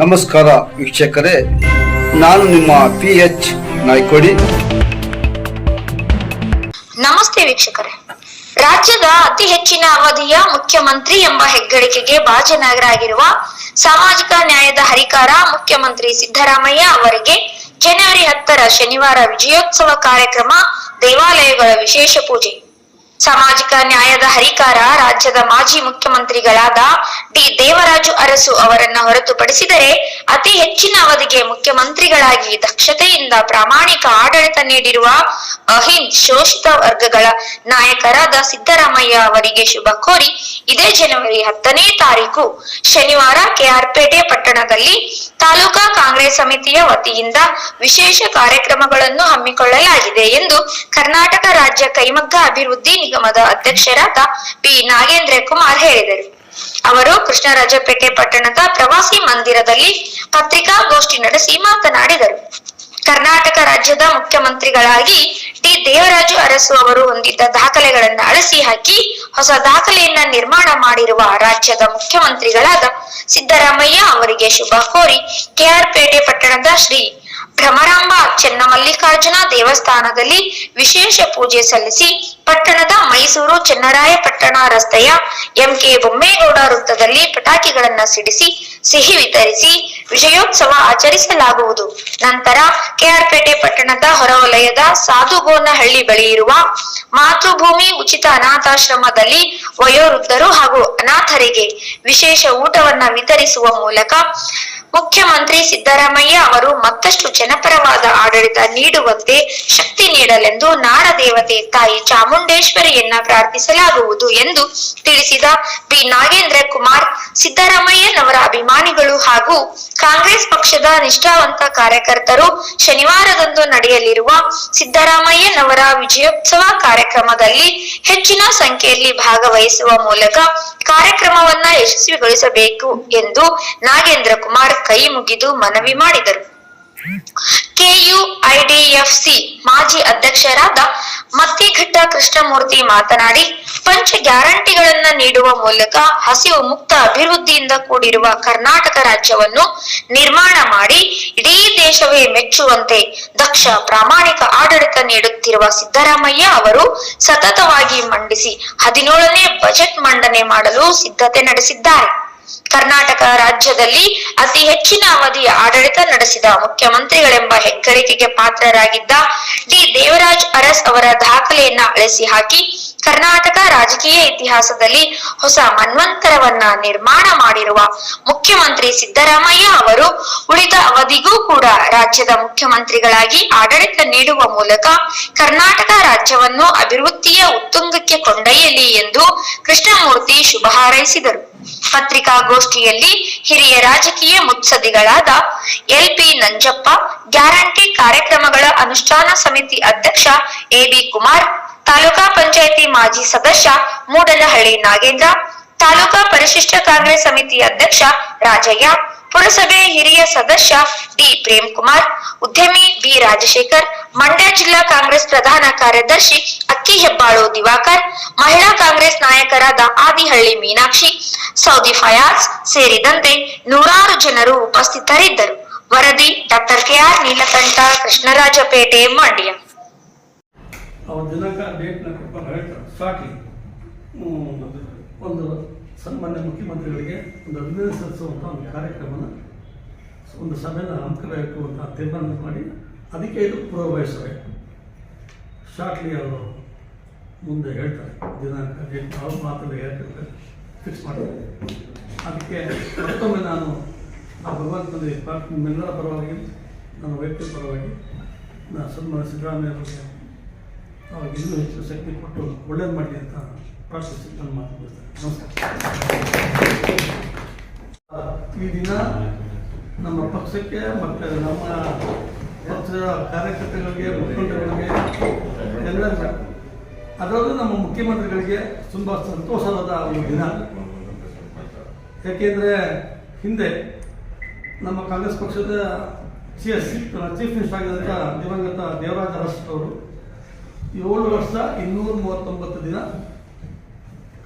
ನಮಸ್ಕಾರ ವೀಕ್ಷಕರೇ, ನಾನು ನಿಮ್ಮ ಪಿ ಎಚ್ ನಾಯ್ಕೋಡಿ. ನಮಸ್ತೆ ವೀಕ್ಷಕರೇ. ರಾಜ್ಯದ ಅತಿ ಹೆಚ್ಚಿನ ಅವಧಿಯ ಮುಖ್ಯಮಂತ್ರಿ ಎಂಬ ಹೆಗ್ಗಳಿಕೆಗೆ ಭಾಜನರಾಗಿರುವ ಸಾಮಾಜಿಕ ನ್ಯಾಯದ ಹರಿಕಾರ ಮುಖ್ಯಮಂತ್ರಿ ಸಿದ್ದರಾಮಯ್ಯ ಅವರಿಗೆ ಜನವರಿ ಹತ್ತರ ಶನಿವಾರ ವಿಜಯೋತ್ಸವ ಕಾರ್ಯಕ್ರಮ ದೇವಾಲಯಗಳ ವಿಶೇಷ ಪೂಜೆ. ಸಾಮಾಜಿಕ ನ್ಯಾಯದ ಹರಿಕಾರ ರಾಜ್ಯದ ಮಾಜಿ ಮುಖ್ಯಮಂತ್ರಿಗಳಾದ ಡಿ ದೇವರಾಜು ಅರಸು ಅವರನ್ನ ಹೊರತುಪಡಿಸಿದರೆ ಅತಿ ಹೆಚ್ಚಿನ ಅವಧಿಗೆ ಮುಖ್ಯಮಂತ್ರಿಗಳಾಗಿ ದಕ್ಷತೆಯಿಂದ ಪ್ರಾಮಾಣಿಕ ಆಡಳಿತ ನೀಡಿರುವ ಅಹಿಂದ್ ಶೋಷಿತ ವರ್ಗಗಳ ನಾಯಕರಾದ ಸಿದ್ದರಾಮಯ್ಯ ಅವರಿಗೆ ಶುಭ ಕೋರಿ ಇದೇ ಜನವರಿ ಹತ್ತನೇ ತಾರೀಕು ಶನಿವಾರ ಕೆಆರ್ಪೇಟೆ ಪಟ್ಟಣದಲ್ಲಿ ತಾಲೂಕಾ ಕಾಂಗ್ರೆಸ್ ಸಮಿತಿಯ ವತಿಯಿಂದ ವಿಶೇಷ ಕಾರ್ಯಕ್ರಮಗಳನ್ನು ಹಮ್ಮಿಕೊಳ್ಳಲಾಗಿದೆ ಎಂದು ಕರ್ನಾಟಕ ರಾಜ್ಯ ಕೈಮಗ್ಗ ಅಭಿವೃದ್ಧಿ ನಿಗಮದ ಅಧ್ಯಕ್ಷರಾದ ಪಿ. ನಾಗೇಂದ್ರ ಕುಮಾರ್ ಹೇಳಿದರು. ಅವರು ಕೃಷ್ಣರಾಜಪೇಟೆ ಪಟ್ಟಣದ ಪ್ರವಾಸಿ ಮಂದಿರದಲ್ಲಿ ಪತ್ರಿಕಾಗೋಷ್ಠಿ ನಡೆಸಿ ಮಾತನಾಡಿದರು. ಕರ್ನಾಟಕ ರಾಜ್ಯದ ಮುಖ್ಯಮಂತ್ರಿಗಳಾಗಿ ಟಿ. ದೇವರಾಜು ಅರಸು ಅವರು ಹೊಂದಿದ್ದ ದಾಖಲೆಗಳನ್ನು ಅಳಿಸಿ ಹಾಕಿ ಹೊಸ ದಾಖಲೆಯನ್ನ ನಿರ್ಮಾಣ ಮಾಡಿರುವ ರಾಜ್ಯದ ಮುಖ್ಯಮಂತ್ರಿಗಳಾದ ಸಿದ್ದರಾಮಯ್ಯ ಅವರಿಗೆ ಶುಭ ಕೋರಿ ಕೆಆರ್ ಪೇಟೆ ಪಟ್ಟಣದ ಶ್ರೀ ಭ್ರಮರಾಂಬ ಚೆನ್ನಮಲ್ಲಿಕಾರ್ಜುನ ದೇವಸ್ಥಾನದಲ್ಲಿ ವಿಶೇಷ ಪೂಜೆ ಸಲ್ಲಿಸಿ ಪಟ್ಟಣದ ಮೈಸೂರು ಚೆನ್ನರಾಯಪಟ್ಟಣ ರಸ್ತೆಯ ಎಂಕೆ ಬೊಮ್ಮೇಗೌಡ ವೃತ್ತದಲ್ಲಿ ಪಟಾಕಿಗಳನ್ನ ಸಿಡಿಸಿ, ಸಿಹಿ ವಿತರಿಸಿ ವಿಜಯೋತ್ಸವ ಆಚರಿಸಲಾಗುವುದು. ನಂತರ ಕೆಆರ್ಪೇಟೆ ಪಟ್ಟಣದ ಹೊರವಲಯದ ಸಾಧುಗೋನಹಳ್ಳಿ ಬಳಿ ಇರುವ ಮಾತೃಭೂಮಿ ಉಚಿತ ಅನಾಥಾಶ್ರಮದಲ್ಲಿ ವಯೋವೃದ್ಧರು ಹಾಗೂ ಅನಾಥರಿಗೆ ವಿಶೇಷ ಊಟವನ್ನು ವಿತರಿಸುವ ಮೂಲಕ ಮುಖ್ಯಮಂತ್ರಿ ಸಿದ್ದರಾಮಯ್ಯ ಅವರು ಮತ್ತಷ್ಟು ಜನಪರವಾದ ಆಡಳಿತ ನೀಡುವಂತೆ ಶಕ್ತಿ ನೀಡಲೆಂದು ನಾಡದೇವತೆ ತಾಯಿ ಚಾಮುಂಡೇಶ್ವರಿಯನ್ನ ಪ್ರಾರ್ಥಿಸಲಾಗುವುದು ಎಂದು ತಿಳಿಸಿದ ಬಿ. ನಾಗೇಂದ್ರ ಕುಮಾರ್ ಸಿದ್ದರಾಮಯ್ಯನವರ ಅಭಿಮಾನಿಗಳು ಹಾಗೂ ಕಾಂಗ್ರೆಸ್ ಪಕ್ಷದ ನಿಷ್ಠಾವಂತ ಕಾರ್ಯಕರ್ತರು ಶನಿವಾರದಂದು ನಡೆಯಲಿರುವ ಸಿದ್ದರಾಮಯ್ಯನವರ ವಿಜಯೋತ್ಸವ ಕಾರ್ಯಕ್ರಮದಲ್ಲಿ ಹೆಚ್ಚಿನ ಸಂಖ್ಯೆಯಲ್ಲಿ ಭಾಗವಹಿಸುವ ಮೂಲಕ ಕಾರ್ಯಕ್ರಮವನ್ನ ಯಶಸ್ವಿಗೊಳಿಸಬೇಕು ಎಂದು ನಾಗೇಂದ್ರ ಕುಮಾರ್ ಕೈ ಮುಗಿದು ಮನವಿ ಮಾಡಿದರು. ಕೆಯುಐಡಿಎಫ್ಸಿ ಮಾಜಿ ಅಧ್ಯಕ್ಷರಾದ ಮತ್ತಿಘಟ್ಟ ಕೃಷ್ಣಮೂರ್ತಿ ಮಾತನಾಡಿ, ಪಂಚ ಗ್ಯಾರಂಟಿಗಳನ್ನ ನೀಡುವ ಮೂಲಕ ಹಸಿವು ಮುಕ್ತ ಅಭಿವೃದ್ಧಿಯಿಂದ ಕೂಡಿರುವ ಕರ್ನಾಟಕ ರಾಜ್ಯವನ್ನು ನಿರ್ಮಾಣ ಮಾಡಿ ಇಡೀ ದೇಶವೇ ಮೆಚ್ಚುವಂತೆ ದಕ್ಷ ಪ್ರಾಮಾಣಿಕ ಆಡಳಿತ ನೀಡುತ್ತಿರುವ ಸಿದ್ದರಾಮಯ್ಯ ಅವರು ಸತತವಾಗಿ ಮಂಡಿಸಿ ಹದಿನೇಳನೇ ಬಜೆಟ್ ಮಂಡನೆ ಮಾಡಲು ಸಿದ್ಧತೆ ನಡೆಸಿದ್ದಾರೆ. ಕರ್ನಾಟಕ ರಾಜ್ಯದಲ್ಲಿ ಅತಿ ಹೆಚ್ಚಿನ ಅವಧಿಯ ಆಡಳಿತ ನಡೆಸಿದ ಮುಖ್ಯಮಂತ್ರಿಗಳೆಂಬ ಹೆಗ್ಗಳಿಕೆಗೆ ಪಾತ್ರರಾಗಿದ್ದ ಡಿ ದೇವರಾಜ್ ಅರಸ್ ಅವರ ದಾಖಲೆಯನ್ನ ಅಳಿಸಿ ಹಾಕಿ, ಕರ್ನಾಟಕ ರಾಜಕೀಯ ಇತಿಹಾಸದಲ್ಲಿ ಹೊಸ ಮನ್ವಂತರವನ್ನ ನಿರ್ಮಾಣ ಮಾಡಿರುವ ಮುಖ್ಯಮಂತ್ರಿ ಸಿದ್ದರಾಮಯ್ಯ ಅವರು ಉಳಿದ ಅವಧಿಗೂ ಕೂಡ ರಾಜ್ಯದ ಮುಖ್ಯಮಂತ್ರಿಗಳಾಗಿ ಆಡಳಿತ ನೀಡುವ ಮೂಲಕ ಕರ್ನಾಟಕ ರಾಜ್ಯವನ್ನು ಅಭಿವೃದ್ಧಿಯ ಉತ್ತುಂಗಕ್ಕೆ ಕೊಂಡೊಯ್ಯಲಿ ಎಂದು ಕೃಷ್ಣಮೂರ್ತಿ ಶುಭ ಹಾರೈಸಿದರು. ಪತ್ರಿಕಾಗೋಷ್ಠಿಯಲ್ಲಿ ಹಿರಿಯ ರಾಜಕೀಯ ಮುತ್ಸದಿಗಳಾದ ಎಲ್ ಪಿ ನಂಜಪ್ಪ, ಗ್ಯಾರಂಟಿ ಕಾರ್ಯಕ್ರಮಗಳ ಅನುಷ್ಠಾನ ಸಮಿತಿ ಅಧ್ಯಕ್ಷ ಎಬಿ ಕುಮಾರ್, ತಾಲೂಕಾ ಪಂಚಾಯಿತಿ ಮಾಜಿ ಸದಸ್ಯ ಮೂಡಲಹಳ್ಳಿ ನಾಗೇಂದ್ರ, ತಾಲೂಕಾ ಪರಿಶಿಷ್ಟ ಕಾಂಗ್ರೆಸ್ ಸಮಿತಿ ಅಧ್ಯಕ್ಷ ರಾಜಯ್ಯ, ಪುರಸಭೆ ಹಿರಿಯ ಸದಸ್ಯ ಡಿ. ಪ್ರೇಮ್ ಕುಮಾರ್ ಉದ್ಯಮಿ ಬಿ. ರಾಜಶೇಖರ್, ಮಂಡ್ಯ ಜಿಲ್ಲಾ ಕಾಂಗ್ರೆಸ್ ಪ್ರಧಾನ ಕಾರ್ಯದರ್ಶಿ ಅಕ್ಕಿ ಹೆಬ್ಬಾಳು ದಿವಾಕರ್, ಮಹಿಳಾ ಕಾಂಗ್ರೆಸ್ ನಾಯಕರಾದ ಆದಿಹಳ್ಳಿ ಮೀನಾಕ್ಷಿ ಸೌದಿ ಫಯಾಜ್ ಸೇರಿದಂತೆ ನೂರಾರು ಜನರು ಉಪಸ್ಥಿತರಿದ್ದರು. ವರದಿ ಡಾಕ್ಟರ್ ಕೆಆರ್ ನೀಲಕಂಠ, ಕೃಷ್ಣರಾಜಪೇಟೆ, ಮಂಡ್ಯ. ಅವ್ರ ದಿನಾಂಕ ಡೇಟ್ನ ಕೊಟ್ಕೊಂಡು ಹೇಳ್ತಾರೆ. ಸಾಕಿ. ಒಂದು ಸನ್ಮಾನ್ಯ ಮುಖ್ಯಮಂತ್ರಿಗಳಿಗೆ ಒಂದು ಅಭಿನಂದನೆ ಸಲ್ಲಿಸುವಂಥ ಒಂದು ಕಾರ್ಯಕ್ರಮನ ಒಂದು ಸಭೆನ ಹಮ್ಮಿಕೊಳ್ಳಬೇಕು ಅಂತ ತೀರ್ಮಾನ ಮಾಡಿ ಅದಕ್ಕೆ ಇದು ಪೂರ್ವವಹಿಸವೆ ಶಾರ್ಟ್ಲಿ ಅವರು ಮುಂದೆ ಹೇಳ್ತಾರೆ. ದಿನಾಂಕ ಡೇಟ್ ಅವ್ರ ಮಾತಲ್ಲಿ ಹೇಳ್ತಾರೆ. ಫಿಕ್ಸ್ ಮಾಡಿದ್ದಾರೆ ಅದಕ್ಕೆ ಮತ್ತೊಮ್ಮೆ ನಾನು ಆ ಭಗವಂತನಲ್ಲಿ ನಿಮ್ಮೆಲ್ಲರ ಪರವಾಗಿ ನನ್ನ ವೈಯಕ್ತಿಕ ಪರವಾಗಿ ನಾನು ಸನ್ಮಾನ ಸಿದ್ದರಾಮಯ್ಯ ಅವರಿಗೆ ಅವಾಗ ಇನ್ನೂ ಹೆಚ್ಚು ಶಕ್ತಿ ಕೊಟ್ಟು ಒಳ್ಳೇದು ಮಾಡಿ ಅಂತ ಪ್ರಾರ್ಥಿಸಿ ನನ್ನ ಮಾತು ನಮಸ್ಕಾರ. ಈ ದಿನ ನಮ್ಮ ಪಕ್ಷಕ್ಕೆ ಮತ್ತು ನಮ್ಮ ಪಕ್ಷದ ಕಾರ್ಯಕರ್ತರಿಗೆ ಮುಖಂಡಗಳಿಗೆ ಎಲ್ಲರಿಗೂ ಅದರಲ್ಲೂ ನಮ್ಮ ಮುಖ್ಯಮಂತ್ರಿಗಳಿಗೆ ತುಂಬ ಸಂತೋಷವಾದ ಒಂದು ದಿನ. ಯಾಕೆಂದರೆ ಹಿಂದೆ ನಮ್ಮ ಕಾಂಗ್ರೆಸ್ ಪಕ್ಷದ ಸಿ ಎಸ್ ಚೀಫ್ ಮಿನಿಸ್ಟರ್ ಆಗಿದ್ದಂಥ ದಿವಂಗತ ದೇವರಾಜ ಅರಸ್ ಅವರು ಏಳು ವರ್ಷ ಇನ್ನೂರ ಮೂವತ್ತೊಂಬತ್ತು ದಿನ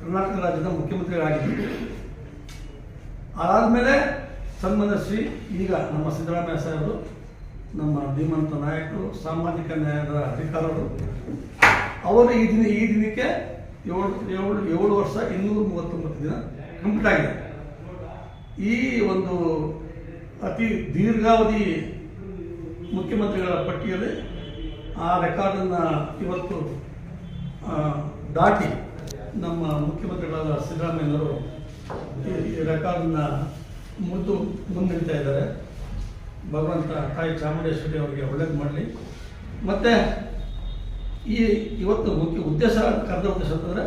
ಕರ್ನಾಟಕ ರಾಜ್ಯದ ಮುಖ್ಯಮಂತ್ರಿಗಳಾಗಿದ್ದರು. ಅದಾದಮೇಲೆ ಸನ್ಮಾನ್ಯ ಶ್ರೀ ಈಗ ನಮ್ಮ ಸಿದ್ದರಾಮಯ್ಯ ಸಾಹೇಬರು, ನಮ್ಮ ಧೀಮಂತ ನಾಯಕರು, ಸಾಮಾಜಿಕ ನ್ಯಾಯದ ಅಧಿಕಾರರು ಅವರು ಈ ದಿನ, ಈ ದಿನಕ್ಕೆ ಏಳು ಏಳು ಏಳು ವರ್ಷ ಇನ್ನೂರ ಮೂವತ್ತೊಂಬತ್ತು ದಿನ ಕಂಪ್ಲೀಟ್ ಆಗಿದೆ. ಈ ಒಂದು ಅತಿ ದೀರ್ಘಾವಧಿ ಮುಖ್ಯಮಂತ್ರಿಗಳ ಪಟ್ಟಿಯಲ್ಲಿ ಆ ರೆಕಾರ್ಡನ್ನು ಇವತ್ತು ದಾಟಿ ನಮ್ಮ ಮುಖ್ಯಮಂತ್ರಿಗಳಾದ ಸಿದ್ದರಾಮಯ್ಯನವರು ಈ- ರೆಕಾರ್ಡನ್ನು ಮುದ್ದು ಮುಂದಿಡ್ತಾ ಇದ್ದಾರೆ. ಭಗವಂತ ತಾಯಿ ಚಾಮುಂಡೇಶ್ವರಿ ಅವರಿಗೆ ಒಳ್ಳೇದು ಮಾಡಲಿ. ಮತ್ತು ಈ ಇವತ್ತು ಮುಖ್ಯ ಉದ್ದೇಶ ಕರೆದ ಉದ್ದೇಶ ಅಂತಂದರೆ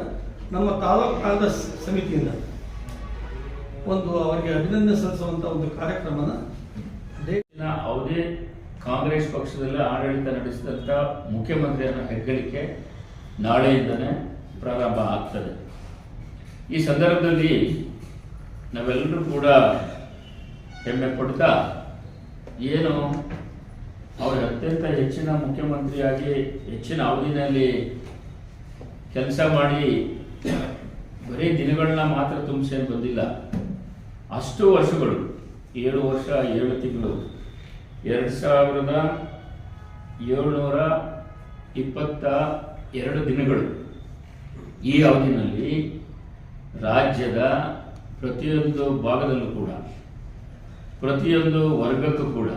ನಮ್ಮ ತಾಲೂಕು ಕಾಂಗ್ರೆಸ್ ಸಮಿತಿಯಿಂದ ಒಂದು ಅವರಿಗೆ ಅಭಿನಂದನೆ ಸಲ್ಲಿಸುವಂಥ ಒಂದು ಕಾರ್ಯಕ್ರಮನ ಯಾವುದೇ ಕಾಂಗ್ರೆಸ್ ಪಕ್ಷದಲ್ಲಿ ಆಡಳಿತ ನಡೆಸಿದಂಥ ಮುಖ್ಯಮಂತ್ರಿಯನ್ನು ಹೆಗ್ಗಳಿಕೆ ನಾಳೆಯಿಂದನೇ ಪ್ರಾರಂಭ ಆಗ್ತದೆ. ಈ ಸಂದರ್ಭದಲ್ಲಿ ನಾವೆಲ್ಲರೂ ಕೂಡ ಹೆಮ್ಮೆ ಪಡ್ತಾ ಏನು ಅವರು ಅತ್ಯಂತ ಹೆಚ್ಚಿನ ಮುಖ್ಯಮಂತ್ರಿಯಾಗಿ ಹೆಚ್ಚಿನ ಅವಧಿನಲ್ಲಿ ಕೆಲಸ ಮಾಡಿ ಬರೀ ದಿನಗಳನ್ನ ಮಾತ್ರ ತುಂಬಿಸೇನು ಬಂದಿಲ್ಲ. ಅಷ್ಟು ವರ್ಷಗಳು, ಏಳು ವರ್ಷ, ಏಳು ತಿಂಗಳು, ಎರಡು ಸಾವಿರದ ಏಳ್ನೂರ ಇಪ್ಪತ್ತ ಎರಡು ದಿನಗಳು ಈ ಅವಧಿನಲ್ಲಿ ರಾಜ್ಯದ ಪ್ರತಿಯೊಂದು ಭಾಗದಲ್ಲೂ ಕೂಡ, ಪ್ರತಿಯೊಂದು ವರ್ಗಕ್ಕೂ ಕೂಡ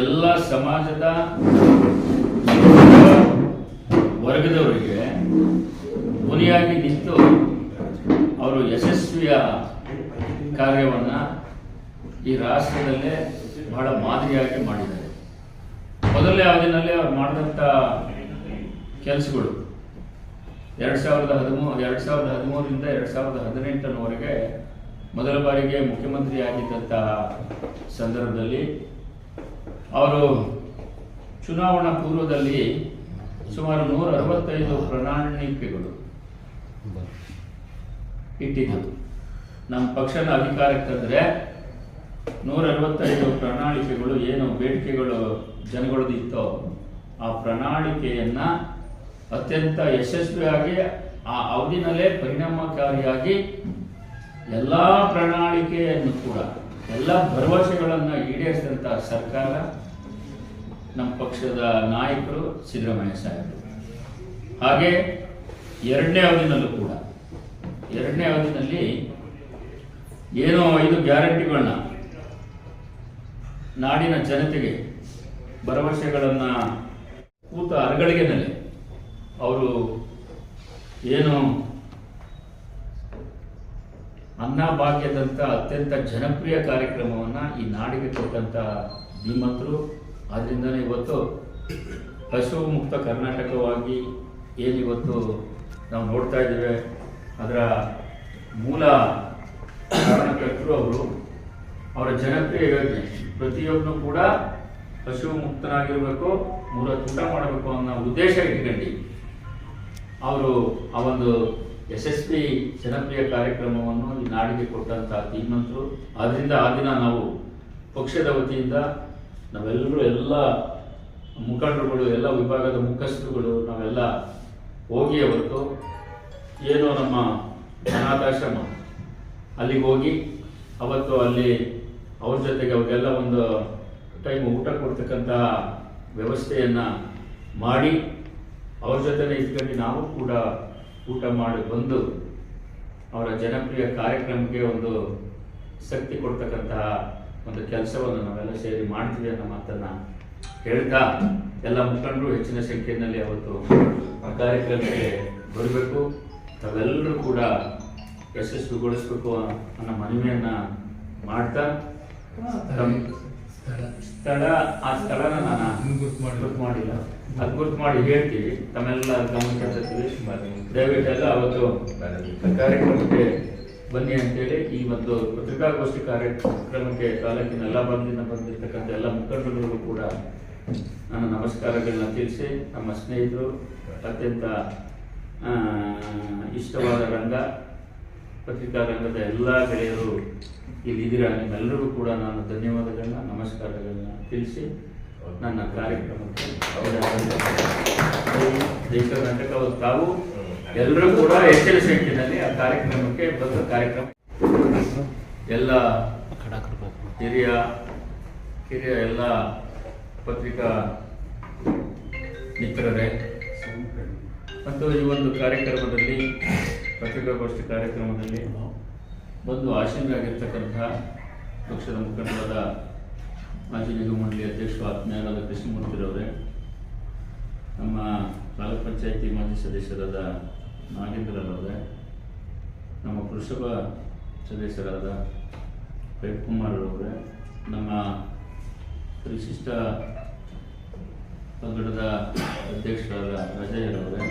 ಎಲ್ಲ ಸಮಾಜದ ವರ್ಗದವರಿಗೆ ಧ್ವನಿಯಾಗಿ ನಿಂತು ಅವರು ಯಶಸ್ವಿಯ ಕಾರ್ಯವನ್ನು ಈ ರಾಷ್ಟ್ರದಲ್ಲೇ ಬಹಳ ಮಾದರಿಯಾಗಿ ಮಾಡಿದ್ದಾರೆ. ಮೊದಲನೇ ಅವಧಿನಲ್ಲಿ ಅವ್ರು ಮಾಡಿದಂಥ ಕೆಲಸಗಳು ಎರಡು ಸಾವಿರದ ಹದಿಮೂರು ಎರಡು ಸಾವಿರದ ಹದಿಮೂರರಿಂದ ಎರಡು ಸಾವಿರದ ಹದಿನೆಂಟರವರೆಗೆ ಮೊದಲ ಬಾರಿಗೆ ಮುಖ್ಯಮಂತ್ರಿ ಆಗಿದ್ದಂತಹ ಸಂದರ್ಭದಲ್ಲಿ ಅವರು ಚುನಾವಣಾ ಪೂರ್ವದಲ್ಲಿ ಸುಮಾರು ನೂರ ಅರವತ್ತೈದು ಪ್ರಣಾಳಿಕೆಗಳು ಇಟ್ಟಿದ್ದರು. ನಮ್ಮ ಪಕ್ಷದ ಅಧಿಕಾರಕ್ಕೆ ತಂದರೆ ನೂರ ಅರವತ್ತೈದು ಪ್ರಣಾಳಿಕೆಗಳು, ಏನು ಬೇಡಿಕೆಗಳು ಜನಗಳದಿತ್ತೋ ಆ ಪ್ರಣಾಳಿಕೆಯನ್ನ ಅತ್ಯಂತ ಯಶಸ್ವಿಯಾಗಿ, ಆ ಅವಧಿನಲ್ಲೇ ಪರಿಣಾಮಕಾರಿಯಾಗಿ ಎಲ್ಲ ಪ್ರಣಾಳಿಕೆಯನ್ನು ಕೂಡ, ಎಲ್ಲ ಭರವಸೆಗಳನ್ನು ಈಡೇರಿಸಿದಂಥ ಸರ್ಕಾರ ನಮ್ಮ ಪಕ್ಷದ ನಾಯಕರು ಸಿದ್ದರಾಮಯ್ಯ ಸಾಹೇಬರು. ಹಾಗೆ ಎರಡನೇ ಅವಧಿನಲ್ಲೂ ಕೂಡ. ಎರಡನೇ ಅವಧಿನಲ್ಲಿ ಏನೋ ಐದು ಗ್ಯಾರಂಟಿಗಳನ್ನ ನಾಡಿನ ಜನತೆಗೆ ಭರವಸೆಗಳನ್ನು ಕೂತ ಅರಗಳಿಗೆನಲ್ಲಿ ಅವರು ಏನು ಅನ್ನಭಾಗ್ಯದಂಥ ಅತ್ಯಂತ ಜನಪ್ರಿಯ ಕಾರ್ಯಕ್ರಮವನ್ನು ಈ ನಾಡಿಗೆ ಕೊಟ್ಟಂಥ ಧೀಮಂತರು ಆದ್ದರಿಂದನೇ ಇವತ್ತು ಹಸು ಮುಕ್ತ ಕರ್ನಾಟಕವಾಗಿ ಏನಿವತ್ತು ನಾವು ನೋಡ್ತಾ ಇದ್ದೇವೆ, ಅದರ ಮೂಲ ಕಾರಣಕರ್ತರು ಅವರು, ಅವರ ಜನಪ್ರಿಯ ಯೋಜನೆ ಪ್ರತಿಯೊಬ್ಬನು ಕೂಡ ಹಸು ಮುಕ್ತನಾಗಿರಬೇಕು, ಮೂಲ ಊಟ ಮಾಡಬೇಕು ಅನ್ನೋ ಉದ್ದೇಶ ಇಟ್ಕೊಂಡು ಅವರು ಆ ಒಂದು ಯಶಸ್ವಿ ಜನಪ್ರಿಯ ಕಾರ್ಯಕ್ರಮವನ್ನು ಈ ನಾಡಿಗೆ ಕೊಟ್ಟಂತಹ ಧೀಮಂತರು. ಆದ್ದರಿಂದ ಆ ದಿನ ನಾವು ಪಕ್ಷದ ವತಿಯಿಂದ ನಾವೆಲ್ಲರೂ ಎಲ್ಲ ಮುಖಂಡರುಗಳು, ಎಲ್ಲ ವಿಭಾಗದ ಮುಖಸ್ಥರುಗಳು ನಾವೆಲ್ಲ ಹೋಗಿ ಹೊರತು ಏನೋ ನಮ್ಮ ಅನಾಥಾಶ್ರಮ. ಅಲ್ಲಿಗೆ ಹೋಗಿ ಅವತ್ತು ಅಲ್ಲಿ ಅವ್ರ ಜೊತೆಗೆ ಅವರಿಗೆಲ್ಲ ಒಂದು ಟೈಮ್ ಊಟ ಕೊಡ್ತಕ್ಕಂತಹ ವ್ಯವಸ್ಥೆಯನ್ನ ಮಾಡಿ ಅವ್ರ ಜೊತೆನೇ ಇದ್ಕೊಂಡು ನಾವು ಕೂಡ ಊಟ ಮಾಡಿ ಬಂದು ಅವರ ಜನಪ್ರಿಯ ಕಾರ್ಯಕ್ರಮಕ್ಕೆ ಒಂದು ಶಕ್ತಿ ಕೊಡ್ತಕ್ಕಂತಹ ಒಂದು ಕೆಲಸವನ್ನು ನಾವೆಲ್ಲ ಸೇರಿ ಮಾಡ್ತೀವಿ ಅನ್ನೋ ಮಾತನ್ನು ಹೇಳ್ತಾ ಎಲ್ಲ ಮುಖಂಡರು ಹೆಚ್ಚಿನ ಸಂಖ್ಯೆಯಲ್ಲಿ ಅವತ್ತು ಆ ಕಾರ್ಯಕ್ರಮಕ್ಕೆ ಬರಬೇಕು. ತಾವೆಲ್ಲರೂ ಕೂಡ ಯಶಸ್ವಿಗೊಳಿಸ್ಬೇಕು ಅನ್ನೋ ಮನವಿಯನ್ನು ಮಾಡ್ತಾ. ಸ್ಥಳ ಆ ಸ್ಥಳನ ನಾನು ಗುರ್ತು ಮಾಡಿಲ್ಲ. ಅದು ಗುರ್ತು ಮಾಡಿ ಹೇಳ್ತೀವಿ. ತಮ್ಮೆಲ್ಲ ಗಮನಕ್ಕೆ ತರ್ತೀವಿ ದಯವಿಟ್ಟು ಎಲ್ಲ ಅವತ್ತು ಕಾರ್ಯಕ್ರಮಕ್ಕೆ ಬನ್ನಿ ಅಂತೇಳಿ ಈ ಒಂದು ಪತ್ರಿಕಾಗೋಷ್ಠಿ ಕಾರ್ಯಕ್ರಮಕ್ಕೆ ತಾಲೂಕಿನ ಎಲ್ಲ ಬಂದಿನ ಬಂದಿರತಕ್ಕಂಥ ಎಲ್ಲ ಮುಖಂಡರಿಗೂ ಕೂಡ ನನ್ನ ನಮಸ್ಕಾರಗಳನ್ನ ತಿಳಿಸಿ, ನಮ್ಮ ಸ್ನೇಹಿತರು, ಅತ್ಯಂತ ಇಷ್ಟವಾದ ರಂಗ, ಪತ್ರಿಕಾ ರಂಗದ ಎಲ್ಲ ಗೆಳೆಯರು ಇಲ್ಲಿದ್ದೀರಾ ನಿಮ್ಮೆಲ್ಲರಿಗೂ ಕೂಡ ನಾನು ಧನ್ಯವಾದಗಳನ್ನ, ನಮಸ್ಕಾರಗಳನ್ನ ತಿಳಿಸಿ ನನ್ನ ಕಾರ್ಯಕ್ರಮಕ್ಕೆ ಕರ್ನಾಟಕ ಅವತ್ತು ತಾವು ಎಲ್ಲರೂ ಕೂಡ ಹೆಚ್ಚಿನ ಸಂಖ್ಯೆಯಲ್ಲಿ ಆ ಕಾರ್ಯಕ್ರಮಕ್ಕೆ ಬಂದ ಕಾರ್ಯಕ್ರಮ ಎಲ್ಲ ಹಿರಿಯ ಹಿರಿಯ ಎಲ್ಲ ಪತ್ರಿಕಾ ಮಿತ್ರರೇ. ಮತ್ತು ಈ ಒಂದು ಕಾರ್ಯಕ್ರಮದಲ್ಲಿ, ಪತ್ರಿಕಾಗೋಷ್ಠಿ ಕಾರ್ಯಕ್ರಮದಲ್ಲಿ ಬಂದು ಆಶೀನರಾಗಿರ್ತಕ್ಕಂಥ ಪಕ್ಷದ ಮುಖಂಡರಾದ ಮಾಜಿ ನಿಗಮ ಮಂಡಳಿ ಅಧ್ಯಕ್ಷರು ಆತ್ಮೀಯರಾದ ಕೃಷ್ಣಮೂರ್ತಿರವರೇ, ನಮ್ಮ ತಾಲೂಕ್ ಪಂಚಾಯಿತಿ ಮಾಜಿ ಸದಸ್ಯರಾದ ನಾಗೇಂದ್ರರವರೇ ನಮ್ಮ ಪುರುಷಭ ಸದಸ್ಯರಾದ ಕುಮಾರ್ ಅವರೇ ನಮ್ಮ ವಿಶಿಷ್ಟ ಪಂಗಡದ ಅಧ್ಯಕ್ಷರಾದ ರಜಯ್ಯರವರೇ,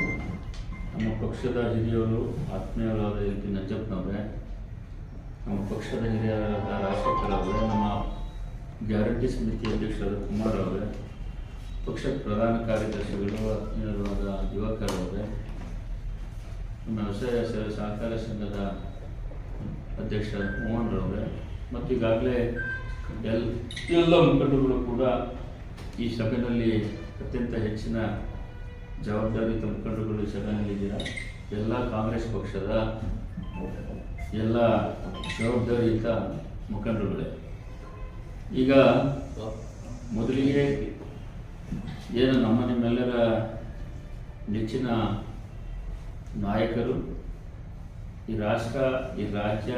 ನಮ್ಮ ಪಕ್ಷದ ಹಿರಿಯರು ಆತ್ಮೀಯರಾದ ಎಲ್ ನಜ್ಜಪ್ಪನವರೇ ನಮ್ಮ ಪಕ್ಷದ ಹಿರಿಯರಾದ ರಾಜಶೇಖರವರೇ, ನಮ್ಮ ಗ್ಯಾರಂಟಿ ಸಮಿತಿ ಅಧ್ಯಕ್ಷರಾದ ಕುಮಾರ್ ಅವರೇ ಪಕ್ಷದ ಪ್ರಧಾನ ಕಾರ್ಯದರ್ಶಿಗಳು, ಆತ್ಮೀಯರಾದ ದಿವಾಕರ್ ಅವರೇ ನಮ್ಮ ವ್ಯವಸಾಯ ಸಹಕಾರ ಸಂಘದ ಅಧ್ಯಕ್ಷ ಮೋಹನ್ ರವರೆ ಮತ್ತು ಈಗಾಗಲೇ ಎಲ್, ಎಲ್ಲ ಮುಖಂಡರುಗಳು ಕೂಡ ಈ ಸಭೆಯಲ್ಲಿ ಅತ್ಯಂತ ಹೆಚ್ಚಿನ ಜವಾಬ್ದಾರಿಯುತ ಮುಖಂಡರುಗಳು ಈ ಸಭೆಯಲ್ಲಿದ್ದೀರಾ ಎಲ್ಲ ಕಾಂಗ್ರೆಸ್ ಪಕ್ಷದ ಎಲ್ಲ ಜವಾಬ್ದಾರಿಯುತ ಮುಖಂಡರುಗಳೇ. ಈಗ ಮೊದಲಿಗೆ ಏನು ನಮ್ಮ ನಿಮ್ಮೆಲ್ಲರ ನೆಚ್ಚಿನ ನಾಯಕರು, ಈ ರಾಷ್ಟ್ರ, ಈ ರಾಜ್ಯ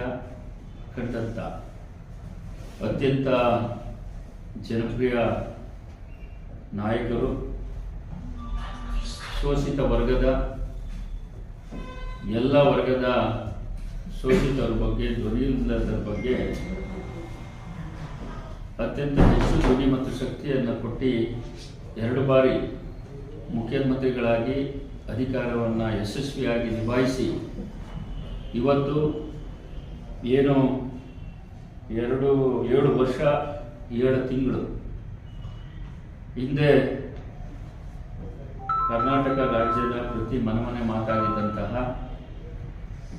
ಕಂಡಂಥ ಅತ್ಯಂತ ಜನಪ್ರಿಯ ನಾಯಕರು, ಶೋಷಿತ ವರ್ಗದ, ಎಲ್ಲ ವರ್ಗದ ಶೋಷಿತರ ಬಗ್ಗೆ ದೊರೆಯುವುದರ ಬಗ್ಗೆ ಅತ್ಯಂತ ಹೆಚ್ಚು ಧ್ವನಿ ಮತ್ತು ಶಕ್ತಿಯನ್ನು ಕೊಟ್ಟು ಎರಡು ಬಾರಿ ಮುಖ್ಯಮಂತ್ರಿಗಳಾಗಿ ಅಧಿಕಾರವನ್ನು ಯಶಸ್ವಿಯಾಗಿ ನಿಭಾಯಿಸಿ ಇವತ್ತು ಏನು ಎರಡು, ಏಳು ವರ್ಷ, ಏಳು ತಿಂಗಳು ಹಿಂದೆ ಕರ್ನಾಟಕ ರಾಜ್ಯದ ಪ್ರತಿ ಮನಮನೆ ಮಾತಾಗಿದ್ದಂತಹ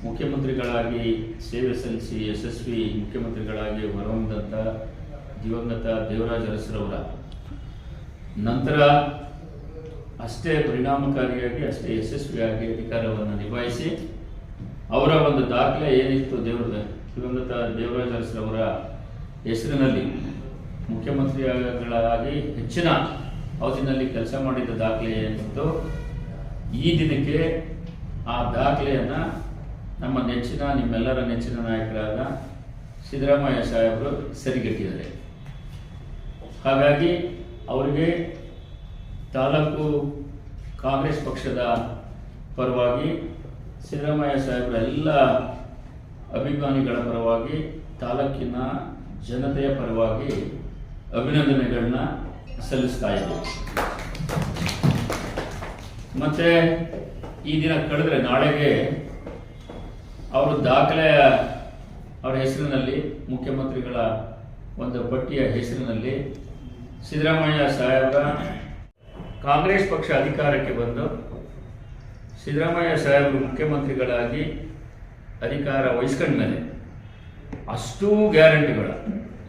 ಮುಖ್ಯಮಂತ್ರಿಗಳಾಗಿ, ಸೇವೆ ಸಲ್ಲಿಸಿ, ಯಶಸ್ವಿ ಮುಖ್ಯಮಂತ್ರಿಗಳಾಗಿ ಹೊರಹೊಮ್ಮಿದಂಥ ದಿವಂಗತ ದೇವರಾಜ ಅರಸರವರ. ನಂತರ ಅಷ್ಟೇ ಪರಿಣಾಮಕಾರಿಯಾಗಿ, ಅಷ್ಟೇ ಯಶಸ್ವಿಯಾಗಿ ಅಧಿಕಾರವನ್ನು ನಿಭಾಯಿಸಿ, ಅವರ ಒಂದು ದಾಖಲೆ ಏನಿತ್ತು ದೇವರ ದಿವಂಗತ ದೇವರಾಜ ಅರಸರವರ ಹೆಸರಿನಲ್ಲಿ, ಮುಖ್ಯಮಂತ್ರಿಗಳಾಗಿ ಹೆಚ್ಚಿನ ಅವಧಿನಲ್ಲಿ ಕೆಲಸ ಮಾಡಿದ ದಾಖಲೆ ಏನಿತ್ತು, ಈ ದಿನಕ್ಕೆ ಆ ದಾಖಲೆಯನ್ನು ನಮ್ಮ ನೆಚ್ಚಿನ, ನಿಮ್ಮೆಲ್ಲರ ನೆಚ್ಚಿನ ನಾಯಕರಾದ ಸಿದ್ದರಾಮಯ್ಯ ಸಾಹೇಬರು ಸರಿಗಟ್ಟಿದ್ದಾರೆ. ಹಾಗಾಗಿ, ಅವರಿಗೆ ತಾಲೂಕು ಕಾಂಗ್ರೆಸ್ ಪಕ್ಷದ ಪರವಾಗಿ ಸಿದ್ದರಾಮಯ್ಯ ಸಾಹೇಬರ ಎಲ್ಲ ಅಭಿಮಾನಿಗಳ ಪರವಾಗಿ, ತಾಲೂಕಿನ ಜನತೆಯ ಪರವಾಗಿ ಅಭಿನಂದನೆಗಳನ್ನ ಸಲ್ಲಿಸ್ತಾ ಇದ್ದೀವಿ. ಮತ್ತೆ ಈ ದಿನ ಕಳೆದ್ರೆ ನಾಳೆಗೆ ಅವರು ದಾಖಲೆಯ ಅವರ ಹೆಸರಿನಲ್ಲಿ, ಮುಖ್ಯಮಂತ್ರಿಗಳ ಒಂದು ಪಟ್ಟಿಯ ಹೆಸರಿನಲ್ಲಿ ಸಿದ್ದರಾಮಯ್ಯ ಸಾಹೇಬರ ಕಾಂಗ್ರೆಸ್ ಪಕ್ಷ ಅಧಿಕಾರಕ್ಕೆ ಬಂದು ಸಿದ್ದರಾಮಯ್ಯ ಸಾಹೇಬರು ಮುಖ್ಯಮಂತ್ರಿಗಳಾಗಿ ಅಧಿಕಾರ ವಹಿಸ್ಕೊಂಡ ಮೇಲೆ ಅಷ್ಟೂ ಗ್ಯಾರಂಟಿಗಳ.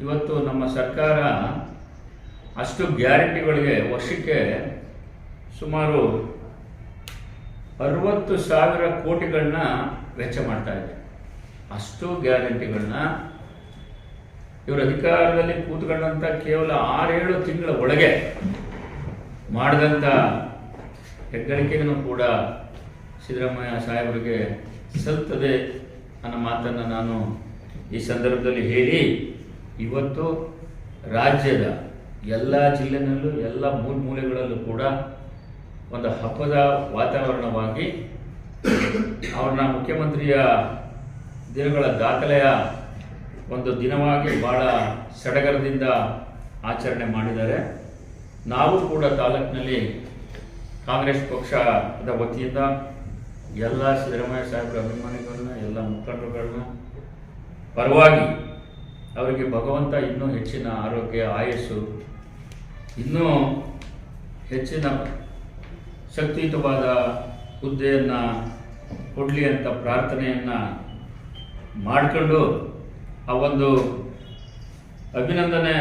ಇವತ್ತು ನಮ್ಮ ಸರ್ಕಾರ ಅಷ್ಟು ಗ್ಯಾರಂಟಿಗಳಿಗೆ ವರ್ಷಕ್ಕೆ ಸುಮಾರು ಅರವತ್ತು ಸಾವಿರ ಕೋಟಿಗಳನ್ನ ವೆಚ್ಚ ಮಾಡ್ತಾ ಇದೆ ಅಷ್ಟು ಗ್ಯಾರಂಟಿಗಳನ್ನ ಇವರು ಅಧಿಕಾರದಲ್ಲಿ ಕೂತ್ಕೊಂಡಂಥ ಕೇವಲ ಆರೇಳು ತಿಂಗಳ ಒಳಗೆ ಮಾಡಿದಂಥ ಹೆಗ್ಗಳಿಕೆಯನ್ನು ಕೂಡ ಸಿದ್ದರಾಮಯ್ಯ ಸಾಹೇಬರಿಗೆ ಸಲ್ತದೆ ಅನ್ನೋ ಮಾತನ್ನು ನಾನು ಈ ಸಂದರ್ಭದಲ್ಲಿ ಹೇಳಿ, ಇವತ್ತು ರಾಜ್ಯದ ಎಲ್ಲ ಜಿಲ್ಲೆನಲ್ಲೂ ಎಲ್ಲ ಮೂಲ ಮೂಲೆಗಳಲ್ಲೂ ಕೂಡ ಒಂದು ಹಬ್ಬದ ವಾತಾವರಣವಾಗಿ ಅವ್ರನ್ನ ಮುಖ್ಯಮಂತ್ರಿಯ ದಿನಗಳ ದಾಖಲೆಯ ಒಂದು ದಿನವಾಗಿ ಭಾಳ ಸಡಗರದಿಂದ ಆಚರಣೆ ಮಾಡಿದ್ದಾರೆ. ನಾವು ಕೂಡ ತಾಲೂಕಿನಲ್ಲಿ ಕಾಂಗ್ರೆಸ್ ಪಕ್ಷದ ವತಿಯಿಂದ ಎಲ್ಲ ಸಿದ್ದರಾಮಯ್ಯ ಸಾಹೇಬರ ಅಭಿಮಾನಿಗಳನ್ನ, ಎಲ್ಲ ಮುಖಂಡರುಗಳನ್ನ ಪರವಾಗಿ ಅವರಿಗೆ ಭಗವಂತ ಇನ್ನೂ ಹೆಚ್ಚಿನ ಆರೋಗ್ಯ, ಆಯಸ್ಸು, ಇನ್ನೂ ಹೆಚ್ಚಿನ ಶಕ್ತಿಯುತವಾದ ಹುದ್ದೆಯನ್ನು ಕೊಡಲಿ ಅಂತ ಪ್ರಾರ್ಥನೆಯನ್ನು ಮಾಡಿಕೊಂಡು ಆ ಒಂದು ಅಭಿನಂದನೆ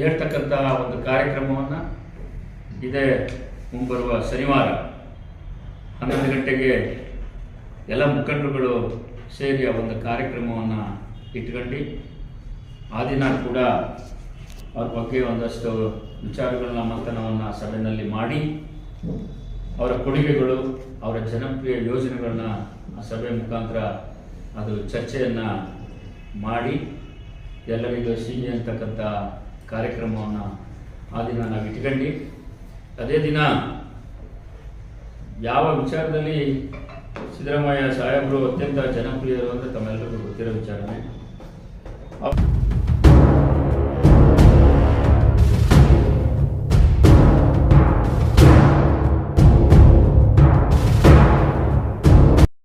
ಹೇಳ್ತಕ್ಕಂತಹ ಒಂದು ಕಾರ್ಯಕ್ರಮವನ್ನು ಇದೇ ಮುಂಬರುವ ಶನಿವಾರ ಹನ್ನೊಂದು ಗಂಟೆಗೆ ಎಲ್ಲ ಮುಖಂಡರುಗಳು ಸೇರಿ ಆ ಒಂದು ಕಾರ್ಯಕ್ರಮವನ್ನು ಇಟ್ಕೊಂಡು, ಆ ದಿನ ಕೂಡ ಅವ್ರ ಬಗ್ಗೆ ಒಂದಷ್ಟು ವಿಚಾರಗಳನ್ನ, ಮಂಥನವನ್ನು ಸಭೆಯಲ್ಲಿ ಮಾಡಿ, ಅವರ ಕೊಡುಗೆಗಳು, ಅವರ ಜನಪ್ರಿಯ ಯೋಜನೆಗಳನ್ನ ಆ ಸಭೆ ಮುಖಾಂತರ ಅದು ಚರ್ಚೆಯನ್ನು ಮಾಡಿ, ಎಲ್ಲರಿಗೂ ಸಿಹಿ ಅಂತಕ್ಕಂಥ ಕಾರ್ಯಕ್ರಮವನ್ನು ಆ ದಿನ ನಾವು ಇಟ್ಕೊಂಡು. ಅದೇ ದಿನ ಯಾವ ವಿಚಾರದಲ್ಲಿ ಸಿದ್ದರಾಮಯ್ಯ ಸಾಹೇಬರು ಅತ್ಯಂತ ಜನಪ್ರಿಯರು ಅಂತ ತಮ್ಮೆಲ್ಲರಿಗೂ ಗೊತ್ತಿರೋ ವಿಚಾರನೇ.